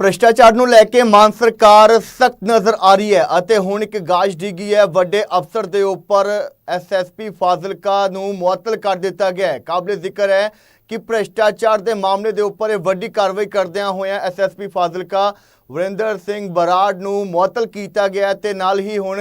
ਭ੍ਰਿਸ਼ਟਾਚਾਰ ਨੂੰ ਲੈ ਕੇ ਮਾਨ ਸਰਕਾਰ ਸਖਤ ਨਜ਼ਰ ਆ ਰਹੀ ਹੈ ਅਤੇ ਹੁਣ ਇੱਕ ਗਾਜ ਡਿੱਗੀ ਹੈ। ਵੱਡੇ ਅਫਸਰ ਦੇ ਉੱਪਰ ਐਸਐਸਪੀ ਫਾਜ਼ਿਲਕਾ ਨੂੰ ਮੁਅੱਤਲ ਕਰ ਦਿੱਤਾ ਗਿਆ ਹੈ। ਕਾਬਲੇ ਜ਼ਿਕਰ ਹੈ ਕਿ ਭ੍ਰਿਸ਼ਟਾਚਾਰ ਦੇ ਮਾਮਲੇ ਦੇ ਉੱਪਰ ਇਹ ਵੱਡੀ ਕਾਰਵਾਈ ਕਰਦਿਆਂ ਹੋਇਆਂ ਐਸਐਸਪੀ ਫਾਜ਼ਿਲਕਾ ਵਰਿੰਦਰ ਸਿੰਘ ਬਰਾੜ ਨੂੰ ਮੁਅੱਤਲ ਕੀਤਾ ਗਿਆ ਹੈ ਤੇ ਨਾਲ ਹੀ ਹੁਣ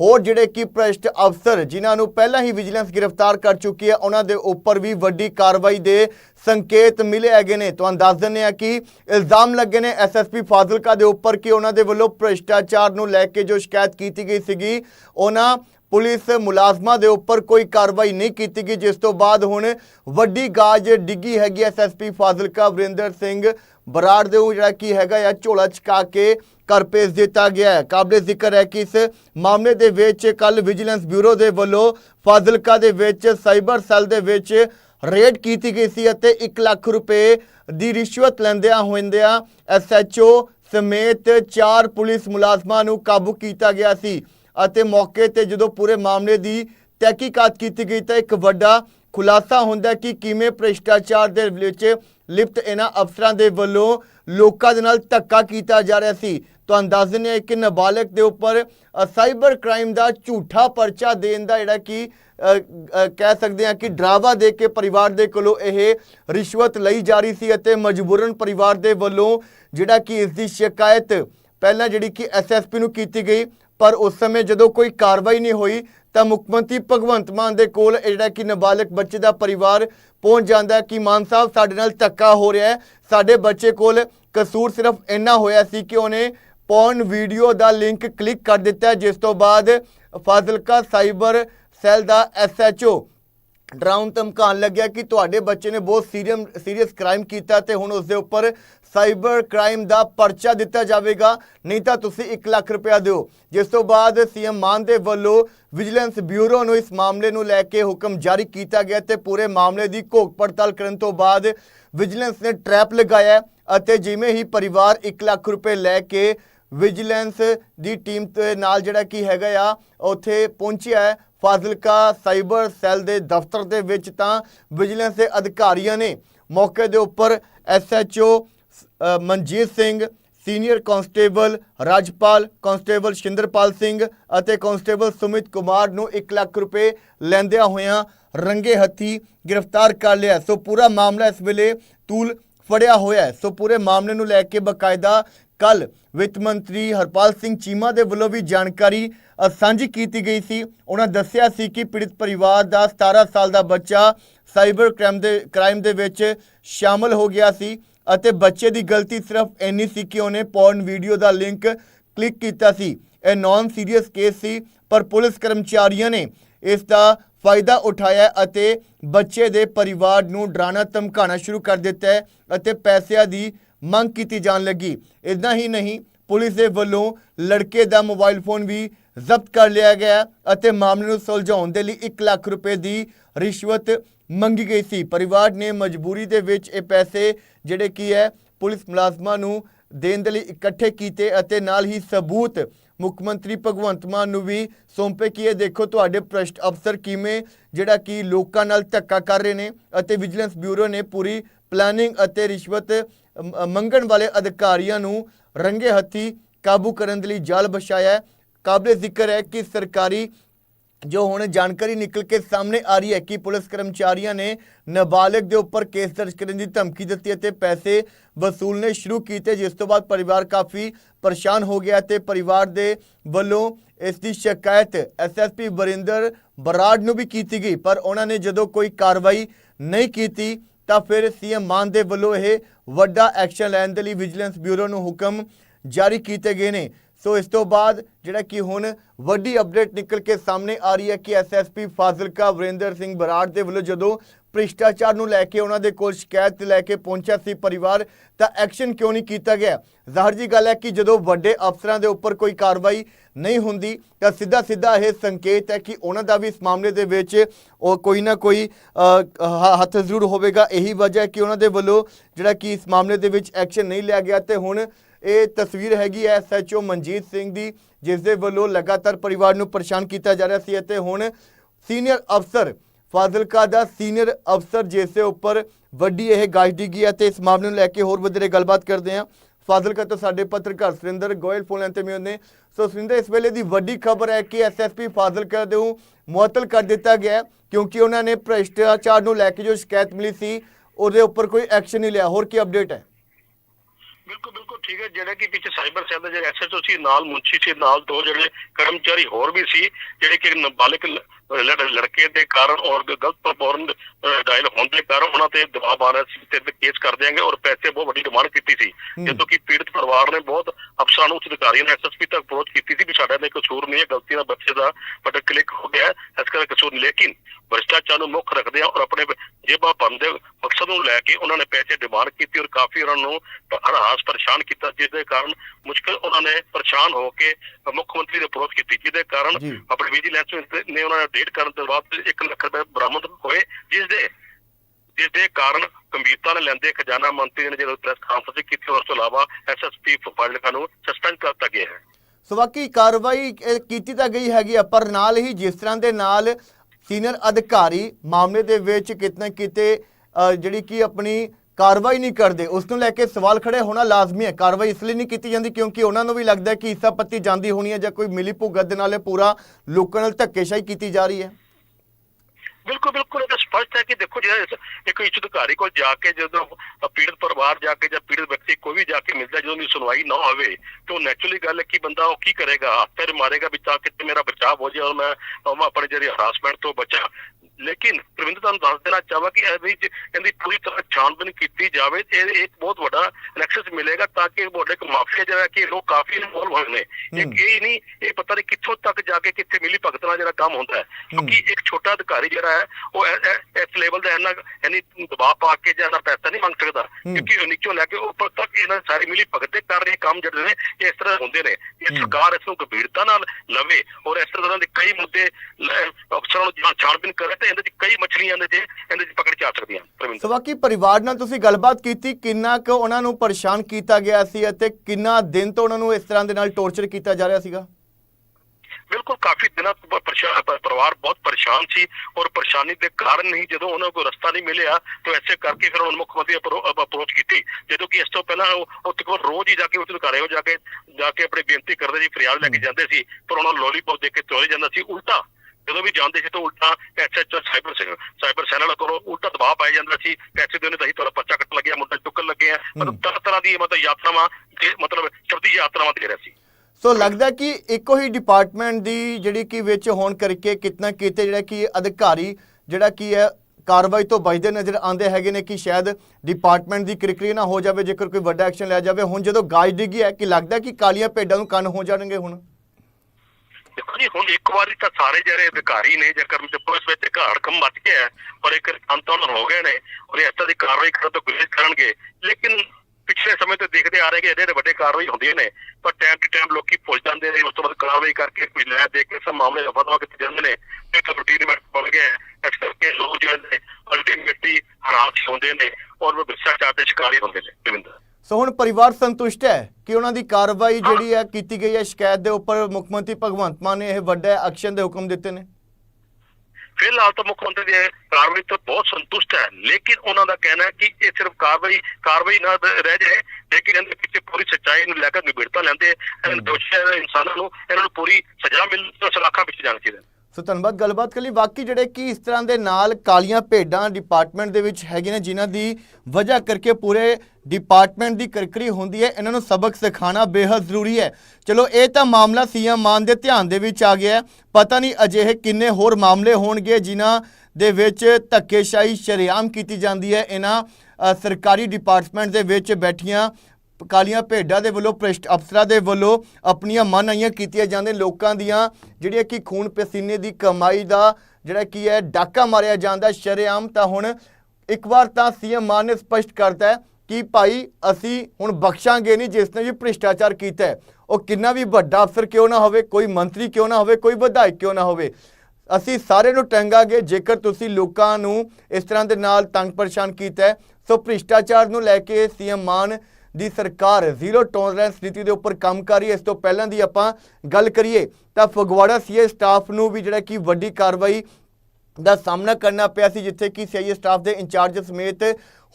ਹੋਰ ਜਿਹੜੇ ਕਿ ਭ੍ਰਿਸ਼ਟ ਅਫਸਰ, ਜਿਨ੍ਹਾਂ ਨੂੰ ਪਹਿਲਾਂ ਹੀ ਵਿਜੀਲੈਂਸ ਗ੍ਰਿਫਤਾਰ ਕਰ ਚੁੱਕੀ ਹੈ, ਉਹਨਾਂ ਦੇ ਉੱਪਰ ਵੀ ਵੱਡੀ ਕਾਰਵਾਈ ਦੇ ਸੰਕੇਤ ਮਿਲੇ ਹੈਗੇ ਨੇ। ਤੁਹਾਨੂੰ ਦੱਸ ਦਿੰਦੇ ਆ ਕਿ ਇਲਜ਼ਾਮ ਲੱਗੇ ਨੇ ਐਸਐਸਪੀ ਫਾਜ਼ਿਲਕਾ ਦੇ ਉੱਪਰ ਕਿ ਉਹਨਾਂ ਦੇ ਵੱਲੋਂ ਭ੍ਰਿਸ਼ਟਾਚਾਰ ਨੂੰ ਲੈ ਕੇ ਜੋ ਸ਼ਿਕਾਇਤ ਕੀਤੀ ਗਈ ਸੀਗੀ, ਉਹਨਾਂ ਪੁਲਿਸ ਮੁਲਾਜ਼ਮਾਂ ਦੇ ਉੱਪਰ ਕੋਈ ਕਾਰਵਾਈ ਨਹੀਂ ਕੀਤੀ ਗਈ, ਜਿਸ ਤੋਂ ਬਾਅਦ ਹੁਣ ਵੱਡੀ ਗਾਜ ਡਿੱਗੀ ਹੈਗੀ ਐਸਐਸਪੀ ਫਾਜ਼ਿਲਕਾ ਵਰਿੰਦਰ ਸਿੰਘ ਬਰਾੜ ਦੇ, ਉਹ ਜਿਹੜਾ ਕੀ ਹੈਗਾ ਆ ਝੋਲਾ ਚਕਾ ਕੇ ਘਰ ਭੇਜ ਦਿੱਤਾ ਗਿਆ ਹੈ। ਕਾਬਲੇ ਜ਼ਿਕਰ ਹੈ ਕਿ ਇਸ ਮਾਮਲੇ ਦੇ ਵਿੱਚ ਕੱਲ ਵਿਜੀਲੈਂਸ ਬਿਊਰੋ ਦੇ ਵੱਲੋਂ ਫਾਜ਼ਿਲਕਾ ਦੇ ਵਿੱਚ ਸਾਈਬਰ ਸੈੱਲ ਦੇ ਵਿੱਚ ਰੇਡ ਕੀਤੀ ਗਈ ਸੀ ਅਤੇ 1 ਲੱਖ ਰੁਪਏ ਦੀ ਰਿਸ਼ਵਤ ਲੈਂਦਿਆਂ ਹੋਇੰਦਿਆਂ ਐਸਐਚਓ ਸਮੇਤ ਚਾਰ ਪੁਲਿਸ ਮੁਲਾਜ਼ਮਾਂ ਨੂੰ ਕਾਬੂ ਕੀਤਾ ਗਿਆ ਸੀ ਅਤੇ ਮੌਕੇ ਤੇ ਜਦੋਂ ਪੂਰੇ ਮਾਮਲੇ ਦੀ ਤਹਿਕੀਕਾਤ ਕੀਤੀ ਗਈ ਤਾਂ ਇੱਕ ਵੱਡਾ ਖੁਲਾਸਾ ਹੁੰਦਾ ਕਿ ਕਿਵੇਂ ਭ੍ਰਿਸ਼ਟਾਚਾਰ ਦੇ ਵਿੱਚ ਲਿਪਤ ਇਹਨਾਂ ਅਫਸਰਾਂ ਦੇ ਵੱਲੋਂ ਲੋਕਾਂ ਦੇ ਨਾਲ ਧੱਕਾ ਕੀਤਾ ਜਾ ਰਿਹਾ ਸੀ। ਤੁਹਾਨੂੰ ਦੱਸ ਦਿੰਦੇ ਹਾਂ ਕਿ ਨਾਬਾਲਗ ਦੇ ਉੱਪਰ ਸਾਈਬਰ ਕ੍ਰਾਈਮ ਦਾ ਝੂਠਾ ਪਰਚਾ ਦੇਣ ਦਾ ਜਿਹੜਾ ਕਿ ਕਹਿ ਸਕਦੇ ਹਾਂ ਕਿ ਡਰਾਵਾ ਦੇ ਕੇ ਪਰਿਵਾਰ ਦੇ ਕੋਲੋਂ ਇਹ ਰਿਸ਼ਵਤ ਲਈ ਜਾ ਰਹੀ ਸੀ ਅਤੇ ਮਜਬੂਰਨ ਪਰਿਵਾਰ ਦੇ ਵੱਲੋਂ ਜਿਹੜਾ ਕਿ ਇਸ ਦੀ ਸ਼ਿਕਾਇਤ ਪਹਿਲਾਂ ਜਿਹੜੀ ਕਿ ਐਸਐਸਪੀ ਨੂੰ ਕੀਤੀ ਗਈ, ਪਰ ਉਸ ਸਮੇਂ ਜਦੋਂ ਕੋਈ ਕਾਰਵਾਈ ਨਹੀਂ ਹੋਈ, ਤਾਂ ਮੁੱਖ ਮੰਤਰੀ ਭਗਵੰਤ ਮਾਨ ਦੇ ਕੋਲ ਜਿਹੜਾ ਕਿ ਨਾਬਾਲਗ ਬੱਚੇ ਦਾ ਪਰਿਵਾਰ ਪਹੁੰਚ ਜਾਂਦਾ ਕਿ ਮਾਨ ਸਾਹਿਬ ਸਾਡੇ ਨਾਲ ਧੱਕਾ ਹੋ ਰਿਹਾ ਹੈ, ਸਾਡੇ ਬੱਚੇ ਕੋਲ ਕਸੂਰ ਸਿਰਫ ਇੰਨਾ ਹੋਇਆ ਸੀ ਕਿ ਉਹਨੇ ਪੌਨ ਵੀਡੀਓ ਦਾ ਲਿੰਕ ਕਲਿੱਕ ਕਰ ਦਿੱਤਾ ਜਿਸ ਤੋਂ ਬਾਅਦ ਫਾਜ਼ਿਲਕਾ ਸਾਈਬਰ ਸੈੱਲ ਦਾ ਐਸਐਚਓ ਡਰਾਉਣ ਧਮਕਾਉਣ ਲੱਗਿਆ ਕਿ ਤੁਹਾਡੇ ਬੱਚੇ ਨੇ ਬਹੁਤ ਸੀਰੀਅਮ ਸੀਰੀਅਸ ਕ੍ਰਾਈਮ ਕੀਤਾ ਤੇ ਹੁਣ ਉਸ ਦੇ ਉੱਪਰ ਸਾਈਬਰ ਕ੍ਰਾਈਮ ਦਾ ਪਰਚਾ ਦਿੱਤਾ ਜਾਵੇਗਾ। ਨਹੀਂ ਤਾਂ ਤੁਸੀਂ 1 ਲੱਖ ਰੁਪਇਆ ਦਿਓ। ਜਿਸ ਤੋਂ ਬਾਅਦ ਸੀਐਮ ਮਾਨ ਦੇ ਵੱਲੋਂ ਵਿਜੀਲੈਂਸ ਬਿਊਰੋ ਨੂੰ ਇਸ ਮਾਮਲੇ ਨੂੰ ਲੈ ਕੇ ਹੁਕਮ ਜਾਰੀ ਕੀਤਾ ਗਿਆ ਤੇ ਪੂਰੇ ਮਾਮਲੇ ਦੀ ਘੋਖ ਪੜਤਾਲ ਕਰਨ ਤੋਂ ਬਾਅਦ ਵਿਜੀਲੈਂਸ ਨੇ ਟਰੈਪ ਲਗਾਇਆ ਅਤੇ ਜਿਵੇਂ ਹੀ ਪਰਿਵਾਰ 1 ਲੱਖ ਰੁਪਏ ਲੈ ਕੇ ਵਿਜੀਲੈਂਸ ਦੀ ਟੀਮ ਦੇ ਨਾਲ ਜਿਹੜਾ ਕੀ ਹੈਗਾ ਆ, ਉੱਥੇ ਪਹੁੰਚਿਆ ਹੈ ਫਾਜ਼ਿਲਕਾ ਸਾਈਬਰ ਸੈੱਲ ਦੇ ਦਫ਼ਤਰ ਦੇ ਵਿੱਚ ਤਾਂ ਵਿਜੀਲੈਂਸ ਦੇ ਅਧਿਕਾਰੀਆਂ ਨੇ ਮੌਕੇ ਦੇ ਉੱਪਰ SHO Manjit Singh, senior constable Rajpal constable Shinderpal Singh ਅਤੇ ਕਾਂਸਟੇਬਲ ਸੁਮਿਤ ਕੁਮਾਰ ਨੂੰ 1 ਲੱਖ ਰੁਪਏ ਲੈਂਦਿਆਂ ਹੋਇਆਂ ਰੰਗੇ ਹੱਥੀ ਗ੍ਰਿਫਤਾਰ ਕਰ ਲਿਆ ਸੋ ਪੂਰਾ ਮਾਮਲਾ ਇਸ ਵੇਲੇ ਤੂਲ ਫੜਿਆ ਹੋਇਆ ਸੋ ਪੂਰੇ ਮਾਮਲੇ ਨੂੰ ਲੈ ਕੇ ਬਕਾਇਦਾ ਕੱਲ ਵਿੱਤ ਮੰਤਰੀ ਹਰਪਾਲ ਸਿੰਘ ਚੀਮਾ ਦੇ ਵੱਲੋਂ ਵੀ ਜਾਣਕਾਰੀ ਸਾਂਝੀ ਕੀਤੀ ਗਈ ਸੀ। ਉਹਨਾਂ ਦੱਸਿਆ ਸੀ ਕਿ ਪੀੜਤ ਪਰਿਵਾਰ ਦਾ 17 ਸਾਲ ਦਾ ਬੱਚਾ ਸਾਈਬਰ ਕ੍ਰਾਈਮ ਦੇ ਕ੍ਰਾਈਮ ਦੇ ਵਿੱਚ ਸ਼ਾਮਲ ਹੋ ਗਿਆ ਸੀ ਅਤੇ ਬੱਚੇ ਦੀ ਗਲਤੀ ਸਿਰਫ ਇੰਨੀ ਸੀ ਕਿ ਉਹਨੇ ਪੌਰਨ ਵੀਡੀਓ ਦਾ ਲਿੰਕ ਕਲਿੱਕ ਕੀਤਾ ਸੀ। ਇਹ ਨਾਨ ਸੀਰੀਅਸ ਕੇਸ ਸੀ, ਪਰ ਪੁਲਿਸ ਕਰਮਚਾਰੀਆਂ ਨੇ ਇਸ ਦਾ ਫਾਇਦਾ ਉਠਾਇਆ ਅਤੇ ਬੱਚੇ ਦੇ ਪਰਿਵਾਰ ਨੂੰ ਡਰਾਣਾ ਧਮਕਾਉਣਾ ਸ਼ੁਰੂ ਕਰ ਦਿੱਤਾ ਅਤੇ ਪੈਸਿਆਂ ਦੀ ਮੰਗ ਕੀਤੀ ਜਾਣ ਲੱਗੀ। ਇਦਾਂ ਹੀ ਨਹੀਂ, ਪੁਲਿਸ ਦੇ ਵੱਲੋਂ ਲੜਕੇ ਦਾ ਮੋਬਾਈਲ ਫੋਨ ਵੀ ਜ਼ਬਤ ਕਰ ਲਿਆ ਗਿਆ ਅਤੇ ਮਾਮਲੇ ਨੂੰ ਸੁਲਝਾਉਣ ਦੇ ਲਈ 1 ਲੱਖ ਰੁਪਏ ਦੀ ਰਿਸ਼ਵਤ ਮੰਗੀ ਗਈ ਸੀ। ਪਰਿਵਾਰ ਨੇ ਮਜਬੂਰੀ ਦੇ ਵਿੱਚ ਇਹ ਪੈਸੇ ਜਿਹੜੇ ਕੀ ਹੈ, ਪੁਲਿਸ ਮੁਲਾਜ਼ਮਾਂ ਨੂੰ ਦੇਣ ਦੇ ਲਈ ਇਕੱਠੇ ਕੀਤੇ ਅਤੇ ਨਾਲ ਹੀ ਸਬੂਤ ਮੁੱਖ ਮੰਤਰੀ ਭਗਵੰਤ ਮਾਨ ਨੂੰ ਵੀ ਸੌਂਪੇ ਕਿ ਇਹ ਦੇਖੋ ਤੁਹਾਡੇ ਭ੍ਰਿਸ਼ਟ ਅਫਸਰ ਕਿਵੇਂ ਜਿਹੜਾ ਕਿ ਲੋਕਾਂ ਨਾਲ ਧੱਕਾ ਕਰ ਰਹੇ ਨੇ ਅਤੇ ਵਿਜੀਲੈਂਸ ਬਿਊਰੋ ਨੇ ਪੂਰੀ ਪਲੈਨਿੰਗ ਅਤੇ ਰਿਸ਼ਵਤ ਮੰਗਣ ਵਾਲੇ ਅਧਿਕਾਰੀਆਂ ਨੂੰ ਰੰਗੇ ਹੱਥੀ ਕਾਬੂ ਕਰਨ ਦੇ ਲਈ ਜਾਲ ਵਿਛਾਇਆ ਹੈ। ਕਾਬਲੇ ਜ਼ਿਕਰ ਹੈ ਕਿ ਸਰਕਾਰੀ ਜੋ ਹੁਣ ਜਾਣਕਾਰੀ ਨਿਕਲ ਕੇ ਸਾਹਮਣੇ ਆ ਰਹੀ ਹੈ ਕਿ ਪੁਲਿਸ ਕਰਮਚਾਰੀਆਂ ਨੇ ਨਾਬਾਲਗ ਦੇ ਉੱਪਰ ਕੇਸ ਦਰਜ ਕਰਨ ਦੀ ਧਮਕੀ ਦਿੱਤੀ ਅਤੇ ਪੈਸੇ ਵਸੂਲਨੇ ਸ਼ੁਰੂ ਕੀਤੇ, ਜਿਸ ਤੋਂ ਬਾਅਦ ਪਰਿਵਾਰ ਕਾਫੀ ਪਰੇਸ਼ਾਨ ਹੋ ਗਿਆ ਤੇ ਪਰਿਵਾਰ ਦੇ ਵੱਲੋਂ ਇਸ ਦੀ ਸ਼ਿਕਾਇਤ ਐਸਐਸਪੀ ਬਰਿੰਦਰ ਬਰਾੜ ਨੂੰ ਵੀ ਕੀਤੀ ਗਈ। ਪਰ ਉਹਨਾਂ ਨੇ ਜਦੋਂ ਕੋਈ ਕਾਰਵਾਈ ਨਹੀਂ ਕੀਤੀ ਤਾਂ ਫਿਰ ਸੀਐਮ ਮਾਨ ਦੇ ਵੱਲੋਂ ਇਹ ਵੱਡਾ ਐਕਸ਼ਨ ਲੈਣ ਦੇ ਲਈ ਵਿਜੀਲੈਂਸ ਬਿਊਰੋ ਨੂੰ ਹੁਕਮ ਜਾਰੀ ਕੀਤੇ ਗਏ ਨੇ। ਸੋ ਇਸ ਤੋਂ ਬਾਅਦ ਜਿਹੜਾ ਕਿ ਹੁਣ ਵੱਡੀ ਅਪਡੇਟ ਨਿਕਲ ਕੇ ਸਾਹਮਣੇ ਆ ਰਹੀ ਹੈ ਕਿ ਐਸਐਸਪੀ ਫਾਜ਼ਿਲਕਾ ਵਰਿੰਦਰ ਸਿੰਘ ਬਰਾੜ ਦੇ ਵੱਲੋਂ ਜਦੋਂ ਭ੍ਰਿਸ਼ਟਾਚਾਰ ਨੂੰ ਲੈ ਕੇ ਉਹਨਾਂ ਦੇ ਕੋਲ ਸ਼ਿਕਾਇਤ ਲੈ ਕੇ ਪਹੁੰਚਿਆ ਸੀ ਪਰਿਵਾਰ, ਤਾਂ ਐਕਸ਼ਨ ਕਿਉਂ ਨਹੀਂ ਕੀਤਾ ਗਿਆ? ਜ਼ਾਹਰ ਜੀ ਗੱਲ ਹੈ ਕਿ ਜਦੋਂ ਵੱਡੇ ਅਫਸਰਾਂ ਦੇ ਉੱਪਰ ਕੋਈ ਕਾਰਵਾਈ ਨਹੀਂ ਹੁੰਦੀ, ਤਾਂ ਸਿੱਧਾ ਸਿੱਧਾ ਇਹ ਸੰਕੇਤ ਹੈ ਕਿ ਉਹਨਾਂ ਦਾ ਵੀ ਇਸ ਮਾਮਲੇ ਦੇ ਵਿੱਚ ਉਹ ਕੋਈ ਨਾ ਕੋਈ ਹੱਥ ਜ਼ਰੂਰ ਹੋਵੇਗਾ। ਇਹੀ ਵਜ੍ਹਾ ਹੈ ਕਿ ਉਹਨਾਂ ਦੇ ਵੱਲੋਂ ਜਿਹੜਾ ਕਿ ਇਸ ਮਾਮਲੇ ਦੇ ਵਿੱਚ ਐਕਸ਼ਨ ਨਹੀਂ ਲਿਆ ਗਿਆ, ਤੇ ਹੁਣ ਇਹ ਤਸਵੀਰ ਹੈਗੀ ਹੈ ਐਸਐਚਓ ਮਨਜੀਤ ਸਿੰਘ ਦੀ ਜਿਸ ਦੇ ਵੱਲੋਂ ਲਗਾਤਾਰ ਪਰਿਵਾਰ ਨੂੰ ਪਰੇਸ਼ਾਨ ਕੀਤਾ ਜਾ ਰਿਹਾ ਸੀ ਅਤੇ ਹੁਣ ਸੀਨੀਅਰ ਅਫਸਰ ਫਾਜ਼ਿਲਕਾ ਦਾ ਸੀਨੀਅਰ ਅਫਸਰ ਜਿਸ ਉੱਪਰ ਵੱਡੀ ਇਹ ਗਾਜ ਡਿੱਗੀ ਹੈ ਤੇ ਇਸ ਮਾਮਲੇ ਨੂੰ ਲੈ ਕੇ ਹੋਰ ਵਧੇਰੇ ਗੱਲਬਾਤ ਕਰਦੇ ਹਾਂ। ਫਾਜ਼ਿਲਕਾ ਤੋਂ ਸਾਡੇ ਪੱਤਰਕਾਰ ਸੁਰਿੰਦਰ ਗੋਇਲ ਫੋਨ ਤੇ ਮਿਲ ਨੇ। ਸੋ ਸੁਰਿੰਦਰ, ਇਸ ਵੇਲੇ ਦੀ ਵੱਡੀ ਖਬਰ ਹੈ ਕਿ ਐਸਐਸਪੀ ਫਾਜ਼ਿਲਕਾ ਦੇ ਨੂੰ ਮੁਅੱਤਲ ਕਰ ਦਿੱਤਾ ਗਿਆ ਕਿਉਂਕਿ ਉਹਨਾਂ ਨੇ ਭ੍ਰਿਸ਼ਟਾਚਾਰ ਨੂੰ ਲੈ ਕੇ ਜੋ ਸ਼ਿਕਾਇਤ ਮਿਲੀ ਸੀ, ਉਹਦੇ ਉੱਪਰ ਕੋਈ ਐਕਸ਼ਨ ਨਹੀਂ ਲਿਆ। ਹੋਰ ਕੀ ਅਪਡੇਟ ਹੈ? ਬਿਲਕੁਲ ਬਿਲਕੁਲ ਠੀਕ ਹੈ। ਜਿਹੜਾ ਕਿ ਪਿੱਛੇ ਸਾਈਬਰ ਸੈੱਲ ਦੇ ਜਿਹੜੇ ਐਸਐਚਓ ਸੀ ਨਾਲ ਮੁੰਸ਼ੀ ਸੀ, ਨਾਲ ਦੋ ਜਿਹੜੇ ਕਰਮਚਾਰੀ ਹੋਰ ਵੀ ਸੀ, ਜਿਹੜੇ ਕਿ ਨਾਬਾਲਿਗ ਲੜਕੇ ਦੇ ਕਾਰਨ ਔਰ ਗਲਤ ਪਰਫਾਰਮ ਡਾਇਲ ਹੋਣ ਦੇ ਕਾਰਨ ਉਹਨਾਂ ਤੇ ਦਬਾਅ ਆ ਰਿਹਾ ਸੀ ਤੇ ਕੇਸ ਕਰ ਦਿਆਂਗੇ ਔਰ ਪੈਸੇ ਬਹੁਤ ਵੱਡੀ ਡਿਮਾਂਡ ਕੀਤੀ ਸੀ ਜਦੋਂ ਕਿ ਪੀੜਤ ਪਰਿਵਾਰ ਨੇ ਬਹੁਤ ਅਫਸਰਾਂ ਨੂੰ ਉੱਚ ਅਧਿਕਾਰੀਆਂ ਨੇ ਐਸਐਸਪੀ ਤੱਕ ਅਪਰੋਚ ਕੀਤੀ ਸੀ ਵੀ ਸਾਡਾ ਨੇ ਕਸੂਰ ਨਹੀਂ ਹੈ ਗਲਤੀ ਨਾਲ ਬੱਚੇ ਦਾ ਬਟ ਕਲਿੱਕ ਹੋ ਗਿਆ ਇਸ ਕਰਕੇ ਕਸੂਰ ਨਹੀਂ। ਲੇਕਿਨ ਭ੍ਰਿਸ਼ਟਾਚਾਰ ਨੂੰ ਮੁੱਖ ਰੱਖਦੇ ਆ ਔਰ ਆਪਣੇ ਜੇਬਾਂ ਭਰਨ ਦੇ ਮਕਸਦ ਨੂੰ ਲੈ ਕੇ ਉਹਨਾਂ ਨੇ ਪੈਸੇ ਡਿਮਾਂਡ ਕੀਤੀ ਔਰ ਕਾਫੀ ਉਹਨਾਂ ਨੂੰ ਹਰਾਸ ਪਰੇਸ਼ਾਨ ਕੀਤਾ ਜਿਸ ਦੇ ਕਾਰਨ ਮੁਸ਼ਕਲ ਉਹਨਾਂ ਨੇ ਪਰੇਸ਼ਾਨ ਹੋ ਕੇ ਮੁੱਖ ਮੰਤਰੀ ਦੇ ਅਪਰੋਚ ਕੀਤੀ ਜਿਹਦੇ ਕਾਰਨ। ਆਪਣੇ ਵਿਜੀਲੈਂਸ ਨੇ ਉਹਨਾਂ ਨੇ ਡੇਟ ਕਰਨ ਤੋਂ ਬਾਅਦ 1 ਲੱਖ ਰੁਪਏ ਬਰਾਮਦ ਹੋਏ, ਜਿਸ ਦੇ ਜਿਸ ਦੇ ਕਾਰਨ ਗੰਭੀਰਤਾ ਨਾਲ ਲੈਂਦੇ ਖਜ਼ਾਨਾ ਮੰਤਰੀ ਨੇ ਜਦੋਂ ਪ੍ਰੈਸ ਕਾਨਫਰੰਸ ਕੀਤੀ, ਉਸ ਤੋਂ ਇਲਾਵਾ ਐਸਐਸਪੀ ਫਾਜ਼ਿਲਕਾ ਨੂੰ ਸਸਪੈਂਡ ਕਰ ਦਿੱਤਾ ਗਿਆ ਹੈ। ਸੋ ਬਾਕੀ ਕਾਰਵਾਈ ਕੀਤੀ ਤਾਂ ਗਈ ਹੈਗੀ ਆ, ਪਰ ਨਾਲ ਹੀ ਜਿਸ ਤਰ੍ਹਾਂ ਦੇ ਨਾਲ ਸੀਨੀਅਰ ਅਧਿਕਾਰੀ ਮਾਮਲੇ ਦੇ ਵਿੱਚ ਕਿਤਨਾ ਕਿਤੇ ਜਿਹੜੀ ਕਿ ਆਪਣੀ ਕਾਰਵਾਈ ਨਹੀਂ ਕਰਦੇ। ਉਸ ਨੂੰ ਲੈ ਕੇ ਸਵਾਲ ਖੜੇ ਹੋਣਾ ਲਾਜ਼ਮੀ ਹੈ। ਕਾਰਵਾਈ ਇਸ ਲਈ ਨਹੀਂ ਕੀਤੀ ਜਾਂਦੀ ਕਿਉਂਕਿ ਉਹਨਾਂ ਨੂੰ ਵੀ ਲੱਗਦਾ ਹੈ ਕਿ ਹਿੱਸਾ ਪੱਤੀ ਜਾਂਦੀ ਹੋਣੀ ਹੈ ਜਾਂ ਕੋਈ ਮਿਲੀ ਭੁਗਤ ਦੇ ਨਾਲ ਪੂਰਾ ਲੋਕਾਂ ਨਾਲ ਧੱਕੇਸ਼ਾਹੀ ਕੀਤੀ ਜਾ ਰਹੀ ਹੈ। ਬਿਲਕੁਲ ਬਿਲਕੁਲ। ਇਹ ਸਪਸ਼ਟ ਹੈ ਕਿ ਦੇਖੋ ਜਿਹੜਾ ਇੱਕ ਉੱਚ ਅਧਿਕਾਰੀ ਕੋਲ ਜਾ ਕੇ ਜਦੋਂ ਪੀੜਤ ਪਰਿਵਾਰ ਜਾ ਕੇ ਜਾਂ ਪੀੜਤ ਵਿਅਕਤੀ ਕੋਈ ਵੀ ਜਾ ਕੇ ਮਿਲਦਾ ਜਦੋਂ ਦੀ ਸੁਣਵਾਈ ਨਾ ਹੋਵੇ, ਤੇ ਨੈਚੁਰਲੀ ਗੱਲ ਹੈ ਕਿ ਬੰਦਾ ਉਹ ਕੀ ਕਰੇਗਾ? ਹੱਥ ਮਾਰੇਗਾ ਵੀ ਤਾਂ ਕਿਤੇ ਮੇਰਾ ਬਚਾਅ ਹੋ ਜਾਏ ਔਰ ਮੈਂ ਆਪਣੇ ਜਿਹੜੀ ਹਰਾਸਮੈਂਟ ਤੋਂ ਬਚਾਂ। ਲੇਕਿਨ ਪ੍ਰਵਿੰਦਰ ਤੁਹਾਨੂੰ ਦੱਸ ਦੇਣਾ ਚਾਹਾਂ ਕਿ ਇਹ ਵਿੱਚ ਇਹਦੀ ਪੂਰੀ ਤਰ੍ਹਾਂ ਛਾਣਬੀਨ ਕੀਤੀ ਜਾਵੇ ਤੇ ਇਹ ਇੱਕ ਬਹੁਤ ਵੱਡਾ ਐਕਸੈਸ ਮਿਲੇਗਾ ਤਾਂ ਕਿ ਬਹੁਤ ਇੱਕ ਮਾਫੀਆ ਜਿਹੜਾ ਕਿ ਲੋਕ ਕਾਫੀ ਇਨਵੋਲਵ ਹੋਏ ਨੇ। ਇਹ ਇਹ ਨਹੀਂ ਇਹ ਪਤਾ ਨਹੀਂ ਕਿੱਥੋਂ ਤੱਕ ਜਾ ਕੇ ਕਿੱਥੇ ਮਿਲੀ ਭਗਤ ਨਾਲ ਜਿਹੜਾ ਕੰਮ ਹੁੰਦਾ ਹੈ। ਕਿਉਂਕਿ ਇੱਕ ਛੋਟਾ ਅਧਿਕਾਰੀ ਜਿਹੜਾ ਹੈ ਉਹ ਇਸ ਲੈਵਲ ਦਾ ਇੰਨਾ ਯਾਨੀ ਦਬਾਅ ਪਾ ਕੇ ਜਾਂ ਇੰਨਾ ਪੈਸਾ ਨਹੀਂ ਮੰਗ ਸਕਦਾ। ਕਿਉਂਕਿ ਉਹ ਨੀਚੋਂ ਲੈ ਕੇ ਉੱਪਰ ਤੱਕ ਇਹਨਾਂ ਸਾਰੀ ਮਿਲੀ ਭਗਤ ਦੇ ਕਰ ਰਹੇ ਕੰਮ ਜਿਹੜੇ ਨੇ ਇਸ ਤਰ੍ਹਾਂ ਹੁੰਦੇ ਨੇ। ਇਹ ਸਰਕਾਰ ਇਸ ਨੂੰ ਗੰਭੀਰਤਾ ਨਾਲ ਲਵੇ ਔਰ ਇਸ ਤਰ੍ਹਾਂ ਦੇ ਕਈ ਮੁੱਦੇ ਅਫਸਰਾਂ ਨੂੰ ਜਾਂ ਛਾਣਬੀਨ ਕਰੇ ਤੇ ਇਹਦੇ ਚ ਕਈ ਮਛਲੀਆਂ ਦੇ ਤੇ ਇਹਦੇ ਚ ਪਕੜ ਚ ਆ ਸਕਦੀਆਂ ਸੋ ਪ੍ਰਵਿੰਦਰ। ਬਾਕੀ ਪਰਿਵਾਰ ਨਾਲ ਤੁਸੀਂ ਗੱਲਬਾਤ ਕੀਤੀ ਕਿੰਨਾ ਕੁ ਉਹਨਾਂ ਨੂੰ ਪਰੇਸ਼ਾਨ ਕੀਤਾ ਗਿਆ ਸੀ ਅਤੇ ਕਿੰਨਾ ਦਿਨ ਤੋਂ ਉਹਨਾਂ ਨੂੰ ਇਸ ਤਰ੍ਹਾਂ ਦੇ ਨਾਲ ਟੌਰਚਰ ਕੀਤਾ ਜਾ ਰਿਹਾ ਸੀਗਾ? ਬਿਲਕੁਲ ਕਾਫੀ ਦਿਨਾਂ ਤੋਂ ਪਰੇਸ਼ਾਨ ਪਰਿਵਾਰ ਬਹੁਤ ਪਰੇਸ਼ਾਨ ਸੀ ਔਰ ਪਰੇਸ਼ਾਨੀ ਦੇ ਕਾਰਨ ਹੀ ਜਦੋਂ ਉਹਨਾਂ ਕੋਲ ਰਸਤਾ ਨਹੀਂ ਮਿਲਿਆ ਤਾਂ ਐਸੇ ਕਰਕੇ ਫਿਰ ਉਹਨਾਂ ਨੂੰ ਮੁੱਖ ਮੰਤਰੀ ਅਪਰੋਚ ਕੀਤੀ। ਜਦੋਂ ਕਿ ਇਸ ਤੋਂ ਪਹਿਲਾਂ ਉਹ ਉੱਥੇ ਕੋਲ ਰੋਜ਼ ਹੀ ਜਾ ਕੇ ਉੱਥੇ ਘਰੇ ਹੋ ਜਾ ਕੇ ਜਾ ਕੇ ਆਪਣੀ ਬੇਨਤੀ ਕਰਦੇ ਸੀ ਫਰਿਆਦ ਲੈ ਕੇ ਜਾਂਦੇ ਸੀ ਪਰ ਉਹਨਾਂ ਨੂੰ ਲੋਲੀਪੌਪ ਦੇ ਕੇ ਚਲੇ ਜਾਂਦਾ ਸੀ ਉਲਟਾ ਜਦੋਂ ਵੀ ਜਾਂਦੇ ਸੀ ਤਾਂ ਉਲਟਾ ਐਸਐਚਓ ਸਾਈਬਰ ਸੇ- ਸਾਈਬਰ ਸੈੱਲ ਵਾਲਾ ਕੋਲੋਂ ਉਲਟਾ ਦਬਾਅ ਪਾਇਆ ਜਾਂਦਾ ਸੀ ਪੈਸੇ ਦੇਣੇ ਤਾਂ ਹੀ ਤੁਹਾਡਾ ਪਰਚਾ ਕੱਟ ਲੱਗਿਆ ਮੁੰਡਾ ਚੁੱਕਣ ਲੱਗੇ ਆ ਮਤਲਬ ਤਰ੍ਹਾਂ ਤਰ੍ਹਾਂ ਦੀ ਮਤਲਬ ਯਾਤਰਾਵਾਂ ਤੇ ਮਤਲਬ ਸ਼ਬਦੀ ਯਾਤਰਾਵਾਂ ਦੇ ਰਿਹਾ ਸੀ। ਸੋ ਲੱਗਦਾ ਕਿ ਇੱਕੋ ਹੀ ਡਿਪਾਰਟਮੈਂਟ ਦੀ ਜਿਹੜੀ ਕਿ ਵਿੱਚ ਹੋਣ ਕਰਕੇ ਕਿਤਨਾ ਕਿਤੇ ਜਿਹੜਾ ਕਿ ਅਧਿਕਾਰੀ ਜਿਹੜਾ ਕੀ ਹੈ ਕਾਰਵਾਈ ਤੋਂ ਬਚਦੇ ਨਜ਼ਰ ਆਉਂਦੇ ਹੈਗੇ ਨੇ ਕਿ ਸ਼ਾਇਦ ਡਿਪਾਰਟਮੈਂਟ ਦੀ ਕਿਰਕਰੀ ਨਾ ਹੋ ਜਾਵੇ ਜੇਕਰ ਕੋਈ ਵੱਡਾ ਐਕਸ਼ਨ ਲਿਆ ਜਾਵੇ। ਹੁਣ ਜਦੋਂ ਗਾਜ ਡਿੱਗੀ ਹੈ ਕਿ ਲੱਗਦਾ ਕਿ ਕਾਲੀਆਂ ਭੇਡਾਂ ਨੂੰ ਕੰਨ ਹੋ ਜਾਣਗੇ ਹੁਣ? ਦੇਖੋ ਜੀ, ਹੁਣ ਇੱਕ ਵਾਰੀ ਤਾਂ ਸਾਰੇ ਜਿਹੜੇ ਅਧਿਕਾਰੀ ਨੇ ਜਾਂ ਕਰਮਚਾਰੀ ਪੁਲਿਸ ਵਿੱਚ ਇੱਕ ਹੜਕਮ ਮਚ ਗਿਆ ਹੈ ਔਰ ਇੱਕ ਅੰਤੋਲਨ ਹੋ ਗਏ ਨੇ ਔਰ ਇਸ ਤਰ੍ਹਾਂ ਦੀ ਕਾਰਵਾਈ ਕਰਨ ਤੋਂ ਕੋਸ਼ਿਸ਼ ਕਰਨਗੇ, ਲੇਕਿਨ ਪਿਛਲੇ ਸਮੇਂ ਤੋਂ ਦੇਖਦੇ ਆ ਰਹੇ ਕਿ ਇਹਦੇ ਵੱਡੇ ਕਾਰਵਾਈ ਹੁੰਦੀਆਂ ਨੇ, ਪਰ ਟਾਈਮ ਟੂ ਟਾਈਮ ਲੋਕੀ ਭੁੱਲ ਜਾਂਦੇ ਨੇ, ਉਸ ਤੋਂ ਬਾਅਦ ਕਾਰਵਾਈ ਕਰਕੇ ਕੋਈ ਲੈ ਦੇ ਕੇ ਸਭ ਮਾਮਲੇ ਦਾ ਫਤਵਾ ਕਿਤੇ ਜਾਂਦੇ ਨੇ ਇੱਕ ਰੂਟੀਨ ਵਿੱਚ ਬਣ ਗਿਆ ਹੈ। ਇਸ ਕਰਕੇ ਲੋਕ ਜਿਹੜੇ ਨੇ ਅਲਟੀਮੇਟਲੀ ਹਰਾਸ ਹੁੰਦੇ ਨੇ ਔਰ ਉਹ ਭ੍ਰਿਸ਼ਟਾਚਾਰ ਦੇ ਸ਼ਿਕਾਰੀ ਹੁੰਦੇ ਨੇ ਰਵਿੰਦਰ ਸੋ ਹੁਣ ਪਰਿਵਾਰ ਸੰਤੁਸ਼ਟ ਹੈ ਕਿ ਉਹਨਾਂ ਦੀ ਕਾਰਵਾਈ ਜਿਹੜੀ ਹੈ ਕੀਤੀ ਗਈ ਹੈ ਸ਼ਿਕਾਇਤ ਦੇ ਉੱਪਰ ਮੁੱਖ ਮੰਤਰੀ ਭਗਵੰਤ ਮਾਨ ਨੇ ਇਹ ਵੱਡਾ ਐਕਸ਼ਨ ਦੇ ਹੁਕਮ ਦਿੱਤੇ ਨੇ। ਫਿਲਹਾਲ ਤਾਂ ਮੁੱਖ ਮੰਤਰੀ ਦੀ ਕਾਰਵਾਈ ਤੋਂ ਬਹੁਤ ਸੰਤੁਸ਼ਟ ਹੈ ਲੇਕਿਨ ਉਹਨਾਂ ਦਾ ਕਹਿਣਾ ਹੈ ਕਿ ਇਹ ਸਿਰਫ ਕਾਰਵਾਈ ਕਾਰਵਾਈ ਨਾ ਦ- ਰਹਿ ਜਾਏ ਲੇਕਿਨ ਇਹਦੇ ਪਿੱਛੇ ਪੂਰੀ ਸੱਚਾਈ ਨੂੰ ਲੈ ਕੇ ਨਿਬੜਤਾ ਲੈਂਦੇ ਇਹਨਾਂ ਦੋਸ਼ੀਆਂ ਇਨਸਾਨਾਂ ਨੂੰ ਇਹਨਾਂ ਨੂੰ ਪੂਰੀ ਸਜ਼ਾ ਮਿਲ ਤੇ ਸਲਾਖਾਂ ਵਿੱਚ ਜਾਣਾ ਚਾਹੀਦਾ। ਸੋ ਧੰਨਵਾਦ ਗੱਲਬਾਤ ਕਰ ਲਈ। ਬਾਕੀ ਜਿਹੜੇ ਕਿ ਇਸ ਤਰ੍ਹਾਂ ਦੇ ਨਾਲ ਕਾਲੀਆਂ ਭੇਡਾਂ ਡਿਪਾਰਟਮੈਂਟ ਦੇ ਵਿੱਚ ਹੈਗੇ ਨੇ, ਜਿਨ੍ਹਾਂ ਦੀ ਵਜ੍ਹਾ ਕਰਕੇ ਪੂਰੇ ਡਿਪਾਰਟਮੈਂਟ ਦੀ ਕਰਕਰੀ ਹੁੰਦੀ ਹੈ, ਇਹਨਾਂ ਨੂੰ ਸਬਕ ਸਿਖਾਉਣਾ ਬੇहद ਜ਼ਰੂਰੀ ਹੈ। ਚਲੋ, ਇਹ ਤਾਂ ਮਾਮਲਾ ਸੀਐਮ ਮਾਨ ਦੇ ਧਿਆਨ ਦੇ ਵਿੱਚ ਆ ਗਿਆ ਪਤਾ ਨਹੀਂ ਅਜਿਹੇ ਕਿੰਨੇ ਹੋਰ ਮਾਮਲੇ ਹੋਣਗੇ ਜਿਨ੍ਹਾਂ ਦੇ ਵਿੱਚ ਧੱਕੇਸ਼ਾਹੀ ਸ਼ਰੇਆਮ ਕੀਤੀ ਜਾਂਦੀ ਹੈ। ਇਹਨਾਂ ਸਰਕਾਰੀ ਡਿਪਾਰਟਮੈਂਟ ਦੇ ਵਿੱਚ ਬੈਠੀਆਂ ਕਾਲੀਆਂ ਭੇਡਾਂ ਦੇ ਵੱਲੋਂ, ਭ੍ਰਿਸ਼ਟ ਅਫਸਰਾਂ ਦੇ ਵੱਲੋਂ ਆਪਣੀਆਂ ਮਨ ਆਈਆਂ ਕੀਤੀਆਂ ਜਾਂਦੇ ਲੋਕਾਂ ਦੀਆਂ, ਜਿਹੜੀਆਂ ਕਿ ਖੂਨ ਪਸੀਨੇ ਦੀ ਕਮਾਈ ਦਾ ਜਿਹੜਾ ਕੀ ਹੈ, ਡਾਕਾ ਮਾਰਿਆ ਜਾਂਦਾ, ਸ਼ਰੇਆਮ ਤਾਂ ਹੁਣ ਇੱਕ ਵਾਰ ਤਾਂ ਸੀਐਮ ਮਾਨ ਨੇ ਸਪਸ਼ਟ ਕਰਤਾ ਹੈ ਕਿ ਭਾਈ ਅਸੀਂ ਹੁਣ ਬਖਸ਼ਾਂਗੇ ਨਹੀਂ, ਜਿਸ ਨੇ ਵੀ ਭ੍ਰਿਸ਼ਟਾਚਾਰ ਕੀਤਾ ਉਹ ਕਿੰਨਾ ਵੀ ਵੱਡਾ ਅਫਸਰ ਕਿਉਂ ਨਾ ਹੋਵੇ, ਕੋਈ ਮੰਤਰੀ ਕਿਉਂ ਨਾ ਹੋਵੇ, ਕੋਈ ਵਿਧਾਇਕ ਕਿਉਂ ਨਾ ਹੋਵੇ, ਅਸੀਂ ਸਾਰੇ ਨੂੰ ਟੰਗਾਂਗੇ, ਜੇਕਰ ਤੁਸੀਂ ਲੋਕਾਂ ਨੂੰ ਇਸ ਤਰ੍ਹਾਂ ਦੇ ਨਾਲ ਤੰਗ ਪਰੇਸ਼ਾਨ ਕੀਤਾ ਸੋ ਭ੍ਰਿਸ਼ਟਾਚਾਰ ਨੂੰ ਲੈ ਕੇ ਸੀਐਮ ਮਾਨ ਦੀ ਸਰਕਾਰ ਜ਼ੀਰੋ ਟੋਲਰੈਂਸ ਨੀਤੀ ਦੇ ਉੱਪਰ ਕੰਮ ਕਰ ਰਹੀ ਹੈ। ਇਸ ਤੋਂ ਪਹਿਲਾਂ ਦੀ ਆਪਾਂ ਗੱਲ ਕਰੀਏ ਤਾਂ ਫਗਵਾੜਾ ਸੀਏ ਸਟਾਫ ਨੂੰ ਵੀ ਜਿਹੜਾ ਕਿ ਵੱਡੀ ਕਾਰਵਾਈ ਦਾ ਸਾਹਮਣਾ ਕਰਨਾ ਪਿਆ ਸੀ, ਜਿੱਥੇ ਕਿ ਸੀਆਈਏ ਸਟਾਫ ਦੇ ਇੰਚਾਰਜ ਸਮੇਤ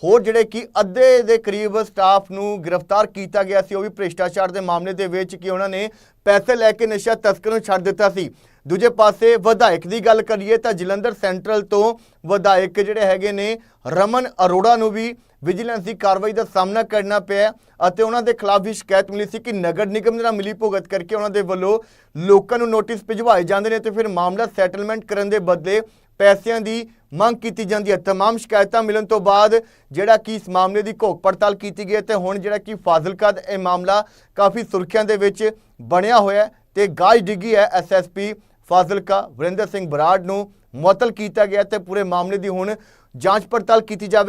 ਹੋਰ ਜਿਹੜੇ ਕਿ ਅੱਧੇ ਦੇ ਕਰੀਬ ਸਟਾਫ ਨੂੰ ਗ੍ਰਿਫਤਾਰ ਕੀਤਾ ਗਿਆ ਸੀ। ਉਹ ਵੀ ਭ੍ਰਿਸ਼ਟਾਚਾਰ ਦੇ ਮਾਮਲੇ ਦੇ ਵਿੱਚ ਕਿ ਉਹਨਾਂ ਨੇ ਪੈਸੇ ਲੈ ਕੇ ਨਸ਼ਾ ਤਸਕਰ ਨੂੰ ਛੱਡ ਦਿੱਤਾ ਸੀ। ਦੂਜੇ ਪਾਸੇ ਵਿਧਾਇਕ ਦੀ ਗੱਲ ਕਰੀਏ ਤਾਂ ਜਲੰਧਰ ਸੈਂਟਰਲ ਤੋਂ ਵਿਧਾਇਕ ਜਿਹੜੇ ਹੈਗੇ ਨੇ ਰਮਨ ਅਰੋੜਾ ਨੂੰ ਵੀ ਵਿਜੀਲੈਂਸ ਦੀ ਕਾਰਵਾਈ ਦਾ ਸਾਹਮਣਾ ਕਰਨਾ ਪਿਆ ਅਤੇ ਉਹਨਾਂ ਦੇ ਖਿਲਾਫ ਵੀ ਸ਼ਿਕਾਇਤ ਮਿਲੀ ਸੀ ਕਿ ਨਗਰ ਨਿਗਮ ਦੇ ਨਾਲ ਮਿਲੀ ਭੁਗਤ ਕਰਕੇ ਉਹਨਾਂ ਦੇ ਵੱਲੋਂ ਲੋਕਾਂ ਨੂੰ ਨੋਟਿਸ ਭਿਜਵਾਏ ਜਾਂਦੇ ਨੇ ਤੇ ਫਿਰ ਮਾਮਲਾ ਸੈਟਲਮੈਂਟ ਕਰਨ ਦੇ ਬਦਲੇ ਪੈਸਿਆਂ ਦੀ ਮੰਗ ਕੀਤੀ ਜਾਂਦੀ ਹੈ तमाम ਸ਼ਿਕਾਇਤਾਂ ਮਿਲਣ ਤੋਂ ਬਾਅਦ ਜਿਹੜਾ ਕਿ ਇਸ ਮਾਮਲੇ ਦੀ ਘੋਖ ਪੜਤਾਲ ਕੀਤੀ ਗਈ ਹੈ ਤੇ ਹੁਣ ਜਿਹੜਾ ਕਿ ਫਾਜ਼ਿਲਕਾ ਦਾ ਇਹ ਮਾਮਲਾ ਕਾਫੀ ਸੁਰਖੀਆਂ ਦੇ ਵਿੱਚ ਬਣਿਆ ਹੋਇਆ ਹੈ ਤੇ ਗਾਜ ਡਿੱਗੀ ਹੈ ਐਸਐਸਪੀ ਫਾਜ਼ਿਲਕਾ ਵਰਿੰਦਰ ਸਿੰਘ ਬਰਾੜ ਨੂੰ ਮੁਅੱਤਲ ਕੀਤਾ ਗਿਆ ਤੇ ਪੂਰੇ ਮਾਮਲੇ ਦੀ ਹੁਣ ਜਾਂਚ ਪੜਤਾਲ ਕੀਤੀ ਜਾਵੇ